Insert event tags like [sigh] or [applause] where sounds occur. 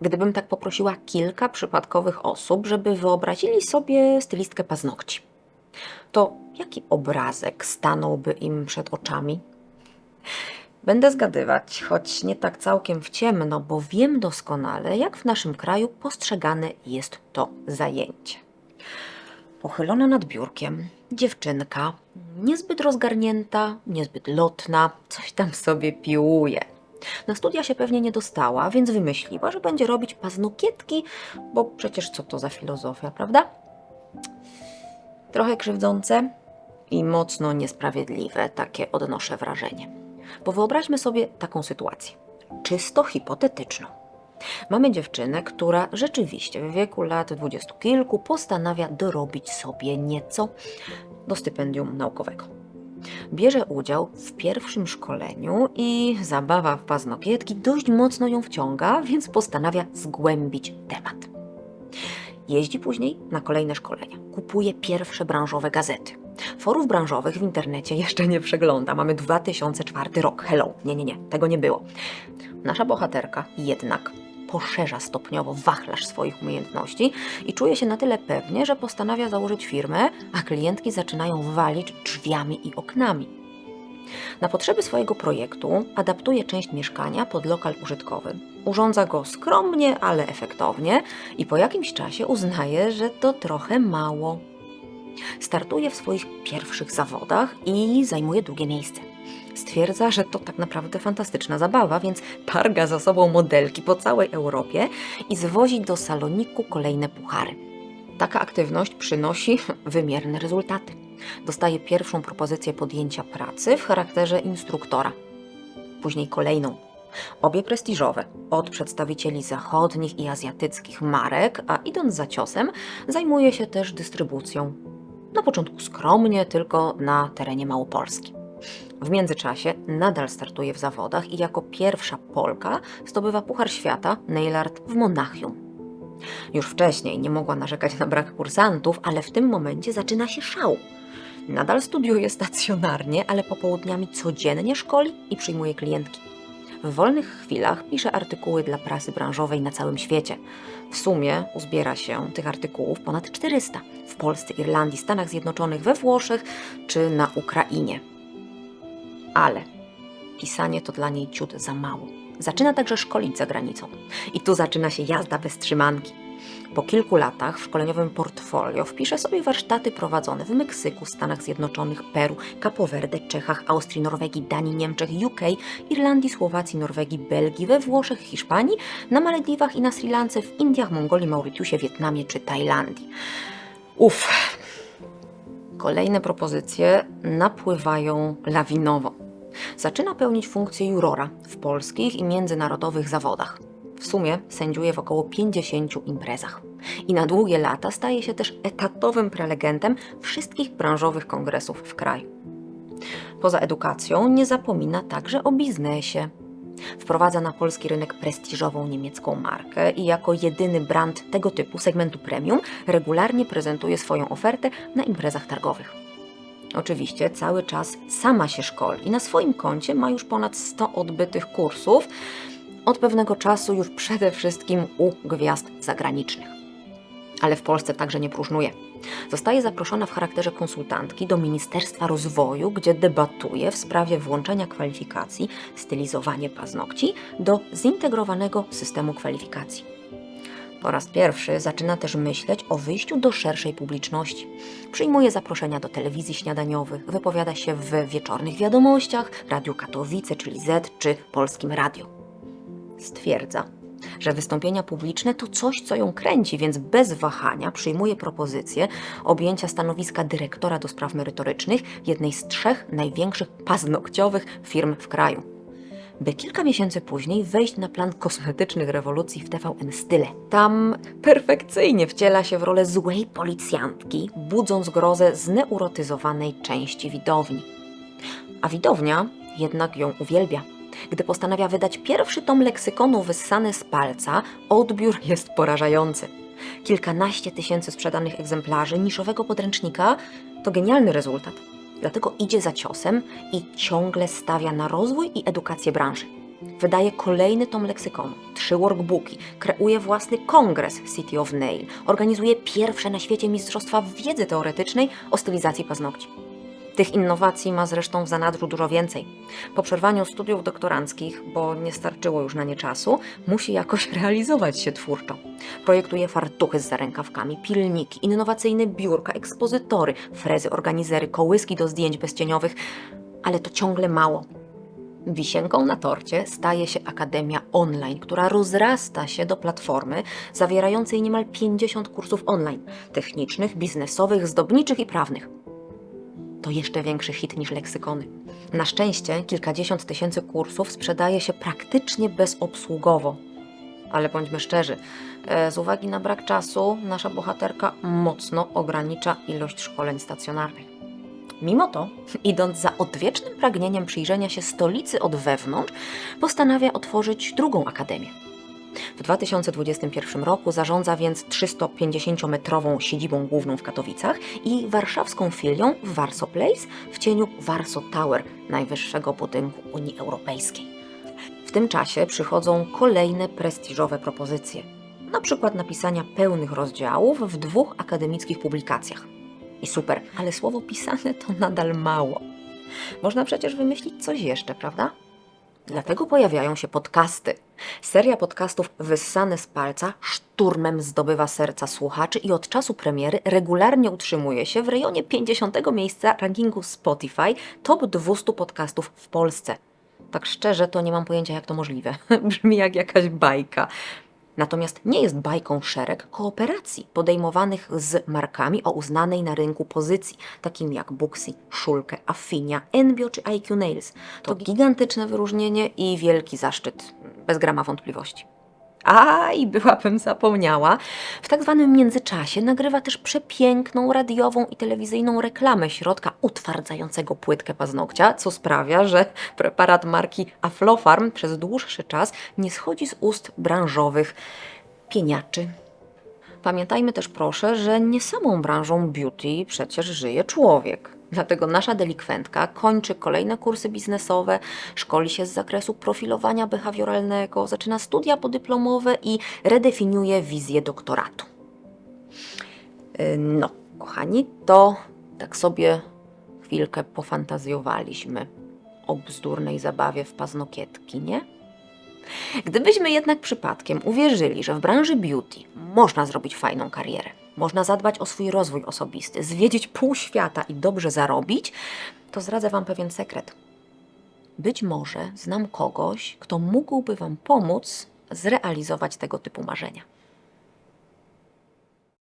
gdybym tak poprosiła kilka przypadkowych osób, żeby wyobrazili sobie stylistkę paznokci. To jaki obrazek stanąłby im przed oczami? Będę zgadywać, choć nie tak całkiem w ciemno, bo wiem doskonale, jak w naszym kraju postrzegane jest to zajęcie. Pochylona nad biurkiem, dziewczynka, niezbyt rozgarnięta, niezbyt lotna, coś tam sobie piłuje. Na studia się pewnie nie dostała, więc wymyśliła, że będzie robić paznokietki, bo przecież co to za filozofia, prawda? Trochę krzywdzące i mocno niesprawiedliwe, takie odnoszę wrażenie. Bo wyobraźmy sobie taką sytuację, czysto hipotetyczną. Mamy dziewczynę, która rzeczywiście w wieku lat dwudziestu kilku postanawia dorobić sobie nieco do stypendium naukowego. Bierze udział w pierwszym szkoleniu i zabawa w paznokietki dość mocno ją wciąga, więc postanawia zgłębić temat. Jeździ później na kolejne szkolenia. Kupuje pierwsze branżowe gazety. Forów branżowych w internecie jeszcze nie przegląda. Mamy 2004 rok. Hello. Nie, nie, nie. Tego nie było. Nasza bohaterka jednak poszerza stopniowo wachlarz swoich umiejętności i czuje się na tyle pewnie, że postanawia założyć firmę, a klientki zaczynają walić drzwiami i oknami. Na potrzeby swojego projektu adaptuje część mieszkania pod lokal użytkowy. Urządza go skromnie, ale efektownie i po jakimś czasie uznaje, że to trochę mało. Startuje w swoich pierwszych zawodach i zajmuje drugie miejsce. Stwierdza, że to tak naprawdę fantastyczna zabawa, więc targa za sobą modelki po całej Europie i zwozi do saloniku kolejne puchary. Taka aktywność przynosi [laughs] wymierne rezultaty. Dostaje pierwszą propozycję podjęcia pracy w charakterze instruktora. Później kolejną. Obie prestiżowe, od przedstawicieli zachodnich i azjatyckich marek, a idąc za ciosem, zajmuje się też dystrybucją. Na początku skromnie, tylko na terenie Małopolski. W międzyczasie nadal startuje w zawodach i jako pierwsza Polka zdobywa Puchar Świata Nail Art w Monachium. Już wcześniej nie mogła narzekać na brak kursantów, ale w tym momencie zaczyna się szał. Nadal studiuje stacjonarnie, ale popołudniami codziennie szkoli i przyjmuje klientki. W wolnych chwilach pisze artykuły dla prasy branżowej na całym świecie. W sumie uzbiera się tych artykułów ponad 400 w Polsce, Irlandii, Stanach Zjednoczonych, we Włoszech czy na Ukrainie. Ale pisanie to dla niej ciut za mało. Zaczyna także szkolić za granicą. I tu zaczyna się jazda bez trzymanki. Po kilku latach w szkoleniowym portfolio wpisze sobie warsztaty prowadzone w Meksyku, Stanach Zjednoczonych, Peru, Capo Verde, Czechach, Austrii, Norwegii, Danii, Niemczech, UK, Irlandii, Słowacji, Norwegii, Belgii, we Włoszech, Hiszpanii, na Malediwach i na Sri Lance, w Indiach, Mongolii, Mauritiusie, Wietnamie czy Tajlandii. Uff, Kolejne propozycje napływają lawinowo. Zaczyna pełnić funkcję jurora w polskich i międzynarodowych zawodach. W sumie sędziuje w około 50 imprezach. I na długie lata staje się też etatowym prelegentem wszystkich branżowych kongresów w kraju. Poza edukacją nie zapomina także o biznesie. Wprowadza na polski rynek prestiżową niemiecką markę i jako jedyny brand tego typu segmentu premium regularnie prezentuje swoją ofertę na imprezach targowych. Oczywiście cały czas sama się szkoli i na swoim koncie ma już ponad 100 odbytych kursów, od pewnego czasu już przede wszystkim u gwiazd zagranicznych. Ale w Polsce także nie próżnuje. Zostaje zaproszona w charakterze konsultantki do Ministerstwa Rozwoju, gdzie debatuje w sprawie włączenia kwalifikacji stylizowanie paznokci do zintegrowanego systemu kwalifikacji. Po raz pierwszy zaczyna też myśleć o wyjściu do szerszej publiczności. Przyjmuje zaproszenia do telewizji śniadaniowych, wypowiada się w wieczornych wiadomościach, Radiu Katowice, czyli Z czy Polskim Radio. Stwierdza, że wystąpienia publiczne to coś, co ją kręci, więc bez wahania przyjmuje propozycję objęcia stanowiska dyrektora do spraw merytorycznych jednej z trzech największych paznokciowych firm w kraju. By kilka miesięcy później wejść na plan kosmetycznych rewolucji w TVN Style. Tam perfekcyjnie wciela się w rolę złej policjantki, budząc grozę zneurotyzowanej części widowni. A widownia jednak ją uwielbia. Gdy postanawia wydać pierwszy tom leksykonu wyssany z palca, odbiór jest porażający. Kilkanaście tysięcy sprzedanych egzemplarzy niszowego podręcznika to genialny rezultat. Dlatego idzie za ciosem i ciągle stawia na rozwój i edukację branży. Wydaje kolejny tom leksykonu, trzy workbooki, kreuje własny kongres City of Nail, organizuje pierwsze na świecie mistrzostwa wiedzy teoretycznej o stylizacji paznokci. Tych innowacji ma zresztą w zanadrzu dużo więcej. Po przerwaniu studiów doktoranckich, bo nie starczyło już na nie czasu, musi jakoś [laughs] realizować się twórczo. Projektuje fartuchy z zarękawkami, pilniki, innowacyjne biurka, ekspozytory, frezy, organizery, kołyski do zdjęć bezcieniowych, ale to ciągle mało. Wisienką na torcie staje się Akademia Online, która rozrasta się do platformy zawierającej niemal 50 kursów online technicznych, biznesowych, zdobniczych i prawnych. To jeszcze większy hit niż leksykony. Na szczęście kilkadziesiąt tysięcy kursów sprzedaje się praktycznie bezobsługowo. Ale bądźmy szczerzy, e, z uwagi na brak czasu, nasza bohaterka mocno ogranicza ilość szkoleń stacjonarnych. Mimo to, [laughs] idąc za odwiecznym pragnieniem przyjrzenia się stolicy od wewnątrz, postanawia otworzyć drugą akademię. W 2021 roku zarządza więc 350-metrową siedzibą główną w Katowicach i warszawską filią w Warsaw Place w cieniu Warsaw Tower, najwyższego budynku Unii Europejskiej. W tym czasie przychodzą kolejne prestiżowe propozycje, na przykład napisania pełnych rozdziałów w dwóch akademickich publikacjach. I super, ale słowo pisane to nadal mało. Można przecież wymyślić coś jeszcze, prawda? Dlatego pojawiają się podcasty. Seria podcastów wyssane z palca szturmem zdobywa serca słuchaczy i od czasu premiery regularnie utrzymuje się w rejonie 50 miejsca rankingu Spotify top 200 podcastów w Polsce. Tak szczerze, to nie mam pojęcia, jak to możliwe. [laughs] Brzmi jak jakaś bajka. Natomiast nie jest bajką szereg kooperacji podejmowanych z markami o uznanej na rynku pozycji, takimi jak Booksy, Szulkę, Affinia, Envio czy IQ Nails. To gigantyczne wyróżnienie i wielki zaszczyt, bez grama wątpliwości. A, i byłabym zapomniała. W tak zwanym międzyczasie nagrywa też przepiękną radiową i telewizyjną reklamę środka utwardzającego płytkę paznokcia, co sprawia, że preparat marki Aflofarm przez dłuższy czas nie schodzi z ust branżowych pieniaczy. Pamiętajmy też proszę, że nie samą branżą beauty przecież żyje człowiek. Dlatego nasza delikwentka kończy kolejne kursy biznesowe, szkoli się z zakresu profilowania behawioralnego, zaczyna studia podyplomowe i redefiniuje wizję doktoratu. Yy, No, kochani, to tak sobie chwilkę pofantazjowaliśmy o bzdurnej zabawie w paznokietki, nie? Gdybyśmy jednak przypadkiem uwierzyli, że w branży beauty można zrobić fajną karierę, można zadbać o swój rozwój osobisty, zwiedzić pół świata i dobrze zarobić, to zdradzę Wam pewien sekret. Być może znam kogoś, kto mógłby Wam pomóc zrealizować tego typu marzenia.